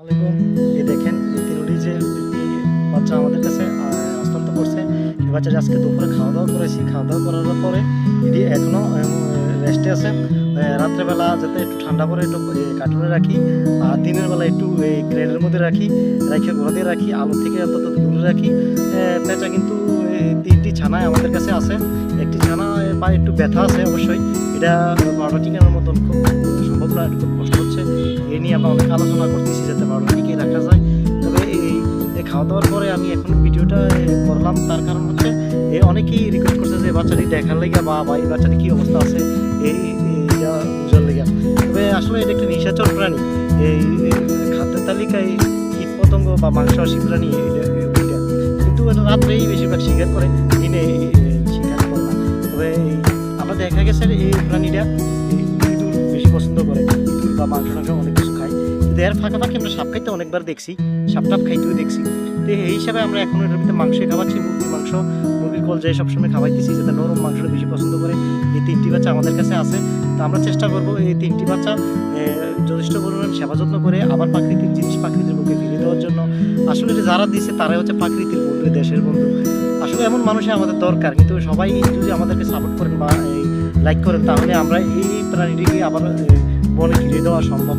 আসসালামাইকুম এই দেখেন, এই তিনটি বাচ্চা আমাদের কাছে হস্তান্তর করছে। এই আজকে দুপুরে খাওয়া দাওয়া করেছি। খাওয়া দাওয়া করার পরে এটি এখনও রেস্টে আছে। রাত্রেবেলা যাতে একটু ঠান্ডা পরে একটু কার্টুনে রাখি। আর দিনের বেলা একটু এই গ্রেডের মধ্যে রাখি, রেখে ঘোরা দিয়ে রাখি, আলো থেকে অন্তত দূরে রাখি। পেঁচা কিন্তু তিনটি ছানায় আমাদের কাছে আছে। একটি ছানা বা একটু ব্যথা আছে অবশ্যই। এটা বারোটা টিকানোর মতন খুব সম্ভব না, খুব আমরা অনেক আলোচনা করতেছি যাতে বারোটা টিকে রাখা যায়। তবে এই খাওয়া দাওয়ার পরে আমি এখন ভিডিওটা করলাম। তার কারণ হচ্ছে, এ, অনেকেই রিকোয়েস্ট করছে যে বাচ্চাটি দেখার লেগে বা বা এই বাচ্চাটি কী অবস্থা আছে? এই বুঝার লেগে। তবে আসলে এটা একটা নিশাচর প্রাণী। এই খাদ্যের তালিকায় কীট পতঙ্গ বা মাংসাশী প্রাণী কিন্তু এটা রাত্রেই বেশিরভাগ শিকার করে, দিনে শিকার করে না। তবে আমরা দেখা গেছে এই প্রাণীটা ইঁদুর বেশি পছন্দ করে। ইঁদুর বা মাংস টাংস অনেক কিছু কিন্তু এর ফাঁকাফাঁকি আমরা সাপ খাইতে অনেকবার দেখছি, সাপ টাপ খাইতেও দেখছি। তো এই হিসাবে আমরা এখন এটার ভিতরে মাংস খাওয়াচ্ছি, মুরগির মাংস, মুরগির কল যাই সবসময় খাওয়াইতেছি যাতে নরম মাংসটা বেশি পছন্দ করে। এই তিনটি বাচ্চা আমাদের কাছে আছে। তো আমরা চেষ্টা করব এই তিনটি বাচ্চা যথেষ্ট পরিমাণ সেবা যত্ন করে আবার প্রাকৃতিক জিনিস প্রাকৃতিক বুকে ফিরে দেওয়ার জন্য। আসলে যারা দিচ্ছে তারাই হচ্ছে প্রাকৃতিক বন্ধু দেশের বন্ধু। আসলে এমন মানুষই আমাদের দরকার, কিন্তু সবাই যদি আমাদেরকে সাপোর্ট করেন বা লাইক করেন, তাহলে আমরা এই প্রাণীটিকে আবার বনে ফিরিয়ে দেওয়া সম্ভব।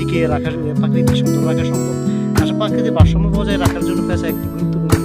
টিকিয়ে রাখার প্রাকৃতিক সুন্দর রাখা সম্ভব। আসলে প্রাকৃতিক ভারসাম্য বজায় রাখার জন্য পেশা একটি গুরুত্বপূর্ণ